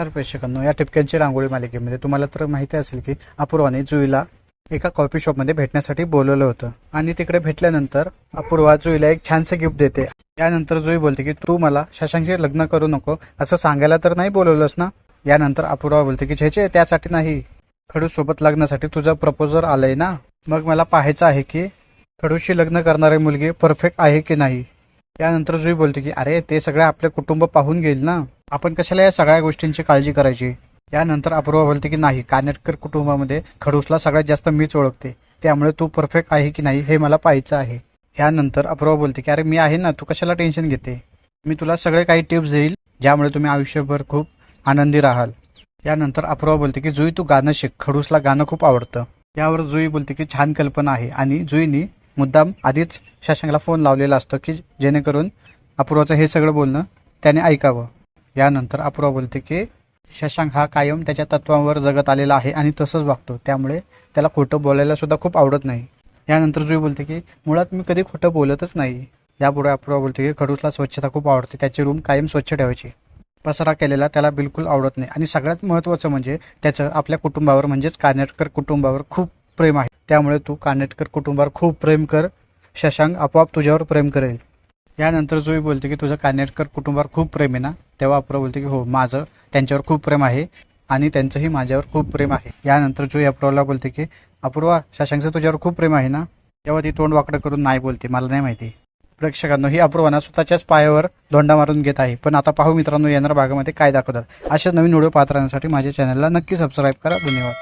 नमस्कार प्रेक्षकांनो या टिपक्यांची रांगोळी मालिकेमध्ये तुम्हाला तर माहिती असेल की अपूर्वाने जुईला एका कॉफी शॉपमध्ये भेटण्यासाठी बोलवलं होतं. आणि तिकडे भेटल्यानंतर अपूर्वा जुईला एक छानसे गिफ्ट देते. यानंतर जुई बोलते की तू मला शशांकशी लग्न करू नको असं सांगायला तर नाही बोलवलंस ना? यानंतर अपूर्वा बोलते की छेचे त्यासाठी नाही. खडू सोबत लग्नासाठी तुझा प्रपोजर आलंय ना? मग मला पाहायचं आहे की खडूशी लग्न करणारी मुलगी परफेक्ट आहे की नाही? यानंतर जुई बोलते की अरे ते सगळे आपले कुटुंब पाहून घेईल ना. आपण कशाला या सगळ्या गोष्टींची काळजी करायची? यानंतर अपूर्वा बोलते की नाही कानेटकर कुटुंबामध्ये खडूसला सगळ्यात जास्त मीच ओळखते. त्यामुळे तू परफेक्ट आहे की नाही हे मला पाहायचं आहे. यानंतर अपूर्वा बोलते की अरे मी आहे ना तू कशाला टेन्शन घेते? मी तुला सगळे काही टिप्स देईल ज्यामुळे तुम्ही आयुष्यभर खूप आनंदी राहाल. यानंतर अपूर्वा बोलते की जुई तू गाणं शिक. खडूसला गाणं खूप आवडतं. यावर जुई बोलते की छान कल्पना आहे. आणि जुईनी मुद्दाम आधीच शशांकला फोन लावलेला असतो की जेणेकरून अपूर्वाचं हे सगळं बोलणं त्याने ऐकावं. यानंतर अपूर्वा बोलते की शशांक हा कायम त्याच्या तत्वांवर जगत आलेला आहे आणि तसंच वागतो. त्यामुळे त्याला खोटं बोलायला सुद्धा खूप आवडत नाही. यानंतर जुई बोलते की मुळात मी कधी खोटं बोलतच नाही. यापुढे अपूर्वा बोलते की खडूसला स्वच्छता खूप आवडते. त्याची रूम कायम स्वच्छ ठेवायची. पसरा केलेला त्याला बिलकुल आवडत नाही. आणि सगळ्यात महत्त्वाचं म्हणजे त्याचं आपल्या कुटुंबावर म्हणजेच कानेटकर कुटुंबावर खूप प्रेम आहे. त्यामुळे तू कानेटकर कुटुंबावर खूप प्रेम कर. शशांक आपोआप तुझ्यावर प्रेम करेल. यानंतर जुई बोलते की तुझं कानेटकर कुटुंबावर खूप प्रेम आहे ना? तेव्हा अपूर्वा बोलते की हो माझं. त्यांच्यावर खूप प्रेम आहे आणि त्यांचंही माझ्यावर खूप प्रेम आहे. यानंतर जुई अपूर्वाला बोलते की अपूर्वा शशांकचं तुझ्यावर खूप प्रेम आहे ना? तेव्हा ती तोंड वाकडं करून नाही बोलते. मला नाही माहिती. प्रेक्षकांनो ही अपूर्वाना स्वतःच्याच पायावर धोंडा मारून घेत आहे. पण आता पाहू मित्रांनो येणाऱ्या भागामध्ये काय दाखवतात. अशाच नवीन व्हिडिओ पाहत राहण्यासाठी माझ्या चॅनलला नक्की सबस्क्राईब करा. धन्यवाद.